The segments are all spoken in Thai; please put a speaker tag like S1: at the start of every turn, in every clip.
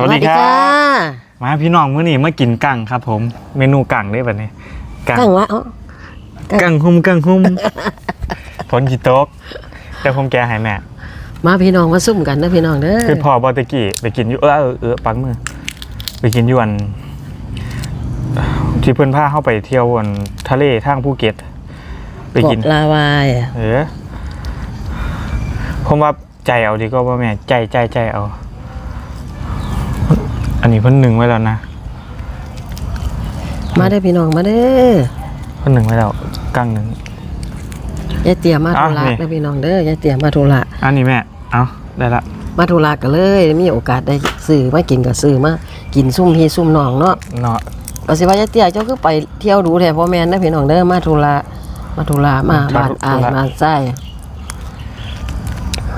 S1: สวัสดีครั
S2: จ้า
S1: บมาพี่น้องมื้อนี้มากินกั้งครับผม เมนูกั้งได้แบบนี้กั้ง
S2: กังวะเอ้า
S1: กั้งหุ่มกั้งหุ่มผลกีโต๊กแต่ผมแกให้แม่
S2: มาพี่น้องมาซุ่มกันนะพี่น้องเด้อ
S1: คือพอบอตะกี้ไปกินอยู่เออเออเออปังมือไปกินอยวนที่เพื่อนพาเข้าไปเที่ยววันทะเลทางภูเก็ต ไปกิน
S2: เกาะลาวายอะ
S1: เออผมว่าใจเอาดีก็ว่าแม่ใจใจใจเอาอั นนี้เพิ่นหนึ่งไว้แล้วนะ
S2: มาได้อพี่น้องมาเด้อ
S1: เพิ่นหนึ่งไว้แล้วกั้งหนึ่ง
S2: ยายเตี๋ยมาธุระ
S1: อะนี่
S2: นะพี่น้องเด้อยายเตี๋ยมาธุระ
S1: อันนี้แม่ เอาได้ละ
S2: มาธุระกันเลย มีโอกาสได้ซื้อมากินกับซื้อมากินซุ่มพี่ซุ่มน้องเนาะ
S1: เนาะ
S2: ก็สิว่ายายเตี๋ยเจ้าคือไปเที่ยวดูแท้พ่อแม่นนะพี่น้องเด้อมาธุระมาธุระมาบ้านอายมาใส่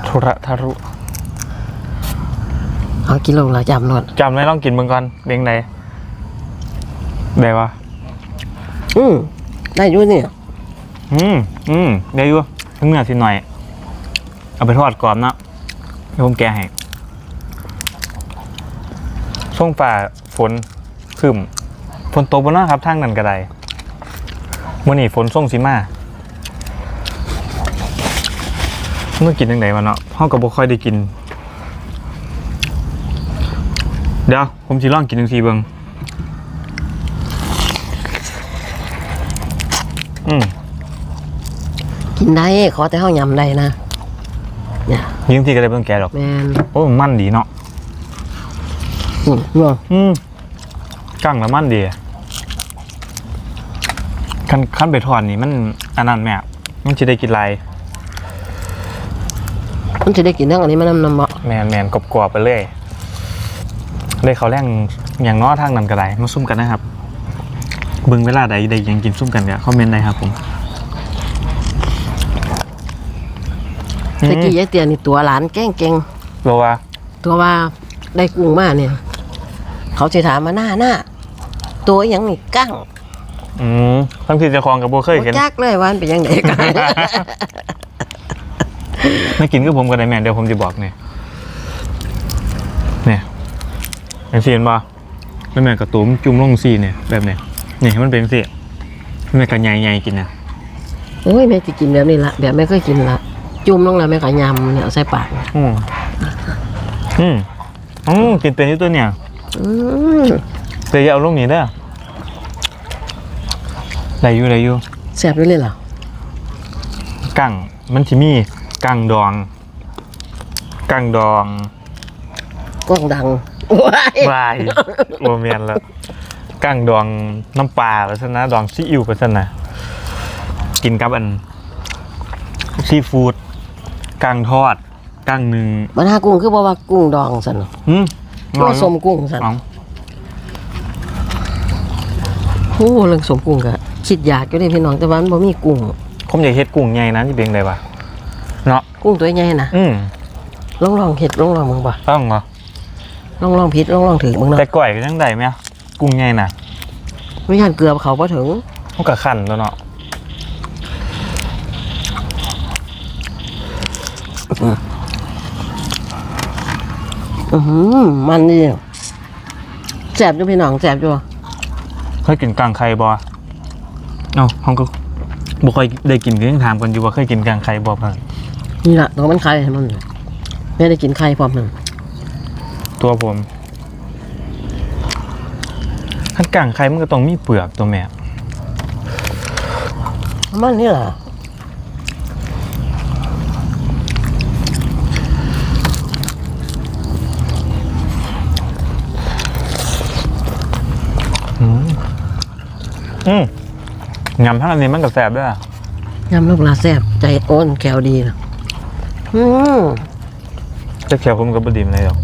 S1: ทุระทารุ
S2: เอากินลงละจำนวด
S1: จำได้ลองกินเบิ่งก่อนเลี้ยงใดได้ปะ
S2: อืมได้อยู่นี่
S1: อืมอืมได้อยู่ทั้งเนื้อสิหน่อย เอาไปทอดกรอบเนาะเดี๋ยวผมแกะให้ช่วงฝ่าฝนครึมฝนตกบนนะครับทางนั้นก็ได้มื่อนี้ฝนส่งสิมาเมื่อกินยังไงวะเนาะห้องก็บ่ค่อยได้กิน เดี๋ยว ผมสิลองกินหนึ่งทีเบิงอืม
S2: กินได้ขอแต่เฮายำได้นะเนี่ย
S1: ยิงทีก็ได้เบิ่งแกดอก
S2: แม่น
S1: โอ้มันมันดีเนาะ
S2: อืมเนาะ
S1: อืมกั้งแล้วมันดีขั้นขั้นไปทอดนี่มันอันนั้นแม่มันจะได้กินลาย
S2: มันจะได้กินเรื่องอันนี้มันน้ำน้ำบ่
S1: แมนแมนกรอบๆไปเรื่อย เลยเขาแรงอย่างน้อทางนั้นก็ได้มาซุ่มกันนะครับเบิ่งเวลาใดใดยังกินซุ่มกันเนี่ยคอมเมนต์ได้ครับผม
S2: ตะกี้ยายเตียนี่ตัวหลานแกล้งเก่ง
S1: โลว่า
S2: ตัวว่าได้กุ้งมาเนี่ย เขาจะถามมาหน้าหน้าตัวอหยังนี่กั้ง
S1: อืมทั้งที่เจะคลองกับโบเคยเห็น
S2: บ่จักเลยว่ามันเป็นยังไงกัน
S1: ไม่กินก็ผมก็ได้แม่เดี๋ยวผมจะบอกเนี่ยเนี่ย เป็นสีเห็นบ่แล้วแม่กระตุ้มจุ่มลงสีเนี่ยแบบเนี่ยนี่ให้มันเป็นสีแม่กระใหญ่ๆกินนะ
S2: โอ้ยแม่จะกินแบบนี้ละแบบไม่เคยกินละจุ่มลงแล้วแม่ก็ยำเนี่ยเอาใส่ปาก
S1: อืมอืมอืมกินเป็นอยู่ตัวเนี่ย
S2: อืม
S1: แต่อย่าเอาลงนี้เด้อได้อยู่ได้อยู่
S2: แซ่บด้วยเลยเหรอ
S1: กั้งมันสิมีกั้งดองกั้งดอง
S2: กล้องดัง ว้าย
S1: วายโอเมียนแล้วกั้งดองน้ำปลาไปซะนะดองซีอิ๊วไปซะนะกินกับอันซีฟู้ดกั้งทอดกั้งหนึ่ง
S2: มันหากุ้งคือบอกว่ากุ้งดองสันเนาะ
S1: หืม
S2: ว่าสมกุ้งสัน
S1: เอา
S2: โอ้เรื่องสมกุ้งก็คิดอยากอยู่เลยพี่น้องแต่ว่ามันบ่มีกุ้ง
S1: ผมอยากเฮ็ดกุ้งใหญ่นะที่เป็นไงวะเนาะ
S2: กุ้งตัวใหญ่นะ
S1: อืม
S2: ลองลองเห็ดลองลองมึงบ่
S1: ต้องเหรอ
S2: ลองลองผิดลองลองถือมึงเนาะ
S1: แต่ก่อยก็ยังได้ไหมอะกุ้งใหญ่น่ะ
S2: ไม่ทันเกือบเขาพอถึง
S1: มันก็ขันแล้วเนาะ
S2: อือหือมันนี่แสบอยู่พี่น้องแสบอยู่
S1: เคยกินกลางไข่บ่เอ้าห้องก็บ่ค่อยได้กินก็ยังถามกันอยู่ว่าเคยกินกลางไข่บ่เพิ่น
S2: นี่แหละตัวมันไข่ให้มันแม่ได้กินไข่พร้อมหนึ่ง
S1: ตัวผมถ้ากลางไข่มันก็ต้องมีเปลือกตัวแม่
S2: มันนี่แหละ
S1: อืมยำทั้งอันนี้มันก็แซ่บด้วยอะ
S2: ยำลูกลาแสบใจโอนแขวดีนะอืม
S1: แต่เขียวผมก็บ่ดีมันเลยหรอก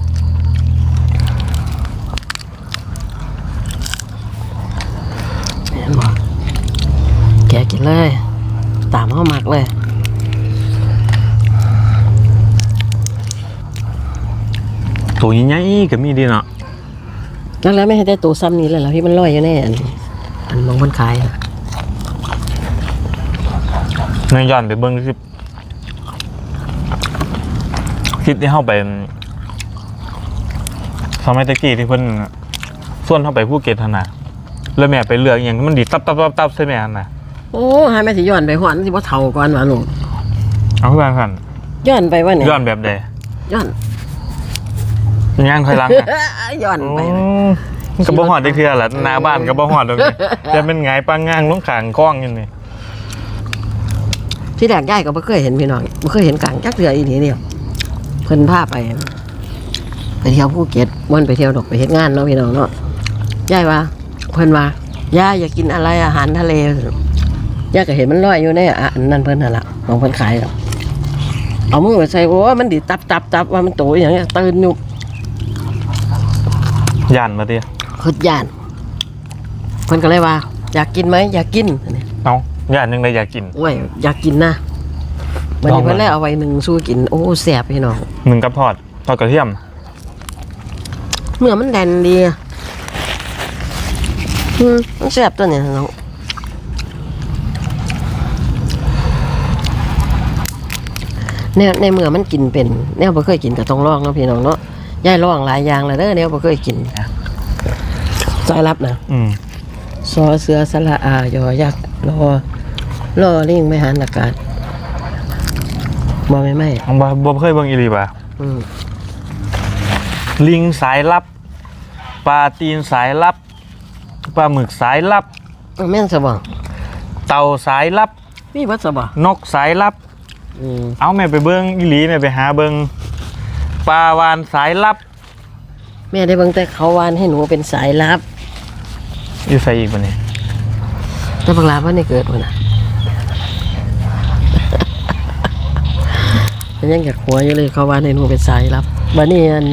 S2: เห็นบ่ แกกินเลย ตามเข้ามักเลย
S1: ตัวใหญ่ๆก็มีดีเนาะ
S2: แล้วแล้วไม่ให้ได้ตัวซ้ำนี้เลยเหรอที่มันลอยอยู่ในอันอันมองมันขายอะ
S1: ในย้อนไปเบิ่งคลิปคลิปที่เฮาไปสมัยตะกี้ที่เพิ่นส่วนเข้าไปภูเก็ตหั่นน่ะแล้วแม่ไปเลือกอหย่างมันดีตับตับตับตับใส่แม่หั่นน่ะ
S2: โอ้หาแม่สิย้อนไปหอนสิบ่เฒ่าก่อนว่าลูก
S1: เอาคือว่าซั่น
S2: ย้อนไปว่าเนี่ย
S1: ย้อนแบบใด
S2: ย้อน
S1: ย่างถอยหลังอะ
S2: ย้อนไป
S1: โอ้มันก็บ่ฮอดจักเทื่อล่ะหน้าบ้านก็บ่ฮอดดอกนี่แต่เป็นไงปังงางลงข้างกล้องอยู่นี่
S2: ที่แรกยายก็บ่เคยเห็นพี่น้องบ่เคยเห็นกลางจักเทื่ออีนี่เดียวเพิ่นพาไป ไปเที่ยวภูเก็ตม่วนไปเที่ยวดอกไปเฮ็ดงานเนาะพี่น้องเนาะยายว่าเพิ่นว่าย่าอยากกินอะไรอาหารทะเล ยายก็เห็นมันลอยอยู่ในอันนั้นเพิ่นนั่นล่ะของเพิ่นขายอะเอามือไปใส่โอ้ยมันดิตับตับตับว่ามันโตอหย่างเงี้ยตื่นอยู่
S1: ย่านมาติ
S2: คือย่านเพิ่นก็เลยว่า อยากกินไหมอยากกินอันนี้
S1: เอ้าย่านยังได้อยากกิน
S2: โอ้ยอยากกินนะวัน
S1: ลอง
S2: นี้
S1: มา
S2: เพิ่นเลยเอาไว้หนึ่งสู้กินโอ้แสบพี่น้อง
S1: หนึ่งกับทอดทอดกระเทียม
S2: เนื้อมันแดนดีอะอืมมันแสบตัวเนี่ยน้อง แนวในเมื่อมันกินเป็น แนวบ่เคยกินก็ต้องลองเนาะพี่น้องเนาะย่ายลองหลายอย่างเลยเด้อแนวบ่เคยกินสายลับนะ
S1: อืม
S2: ซอเสือสละอายอยักษ์รอรอลิงไม่หันอากาศบ่ไม่ไม่
S1: ผมบ่บ่เคยเบิ่งอีหลีบ่ะ
S2: อืม
S1: ลิงสายลับปลาตีนสายลับปลาหมึกสายลับ
S2: แม่นสบอง
S1: เต่าสายลับ
S2: มีวัดสบอง
S1: นกสายลับ
S2: อืม
S1: เอาแม่ไปเบิ่งอีหลีแม่ไปหาเบิ่งปลาวานสายลับ
S2: แม่ได้เบิ่งแต่เขาวานให้หนูเป็นสายลับ
S1: อยู่ใส่อีกบ่นี่
S2: แต่บักลาว่านี่เกิดวันน่ะมันยังอยากหัวอยู่เลยเขาวานให้หนูเป็นสายลับบัดนี้อัน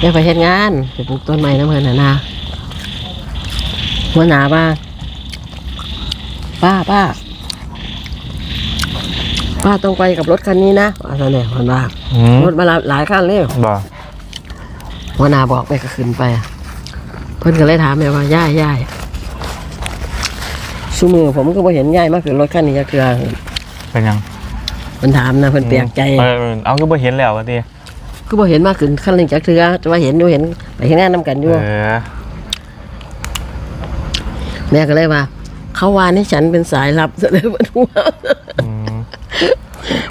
S2: ได้ไปเฮ็ดงานไปปลูกต้นไม้น้ำเพิ่นน่ะนะหัวหน้าบ้าป้าป้า ป้าต้องไปกับรถคันนี้นะอะไรเนี่ยมันว่า
S1: อืม
S2: รถมาหลายหลายคันเลย
S1: บ่
S2: หัวหน้าบอกไปก็ขึ้นไป เพิ่นก็เลยถามแม่ว่าย่ายย่ายชูมือผมก็บ่เห็นย่ายมาขึ้นรถคันนี้จักเทื่อ
S1: เป็นหยัง
S2: เพิ่นถามนะเพิ่นแปลกใจ
S1: เออเออเอาคือบ่เห็นแล้วว่าติ
S2: คือบ่เห็นมาขึ้นคันนี้จักเทื่อจะว่าเห็นอยู่เห็นไปเฮ็ดงานนํกันอยู่
S1: เออ
S2: แม่ก็เลยว่า เขาวานให้ฉันเป็นสายลับซะเลยเพิ่นหัว
S1: อืม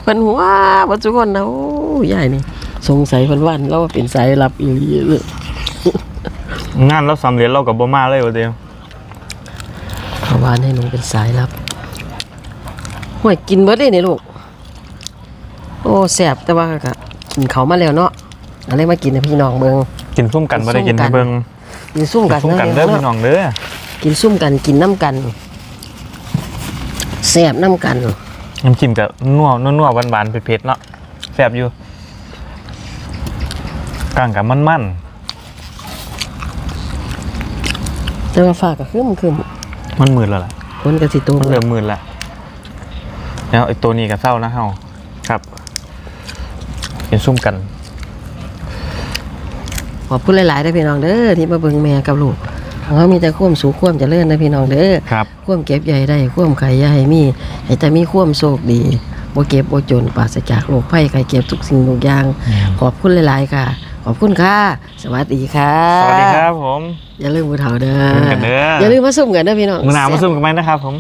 S2: เพิ่นหัวปัจจุบันนะโอ้ยายนี่สงสัยเพิ่นวันเราว่าเป็นสายลับอีหลีเลย
S1: งานเราสำเร็จเราก็บ่มาเลยว่าติ
S2: เขาวานให้หนูเป็นสายลับห่วยกินเบิดเลยนี่ลูก โอ้แสบแต่ว่าก็กินเขามาแล้วเนาะอะไรมากินให้พี่น้องเบิง
S1: กินซุ่มกันบ่ได้กิน
S2: ซุ่มกั
S1: ให้
S2: น
S1: เบิ่ง
S2: กินซุ่มกัน
S1: ซุ่มกันเด้อพี่น้องเด้อ
S2: กินซุ่มกันกินน้ำกันแสบน้ำกัน
S1: น้ำจิ้มก็นัวนัวๆหวานๆเผ็ดๆเนาะแซ่บอยู่กลางกับมันๆ
S2: แต่ว่าฝากก็คืมคืม
S1: มันมืดแล้วล่ะ
S2: คนกระสิตู
S1: มันเริ่มมืดแล้วแล้วไอ้ตัวนี้ก็เศร้านะเฮาครับเป็นซุ่มกัน
S2: ขอบคุณหลายๆได้อพี่น้องเด้อที่มาเบิ่งแม่กับลูก เขามีแต่ความสูงความเจริญนะพี่น้องเด้อ
S1: ครับ
S2: ความเก็บใหญ่ได้ความไข่ใหญ่มีให้แต่มีความโชคดีบ่เก็บบ่จนปราศจากโรคภัยไข้เก็บทุกสิ่งทุกอย่าง ขอบคุณหลาย ๆ ค่ะ ขอบคุณค่ะ สวัสดีค่ะ
S1: สวัสดีครับผม
S2: อย่าลืมมือเถาเด้อ
S1: เบิ่งกันเด้ออ
S2: อย่าลืมมาซุ่มกันเด้อพี่น้อง
S1: มือหนาวมาซุ่มกันไหมนะครับผม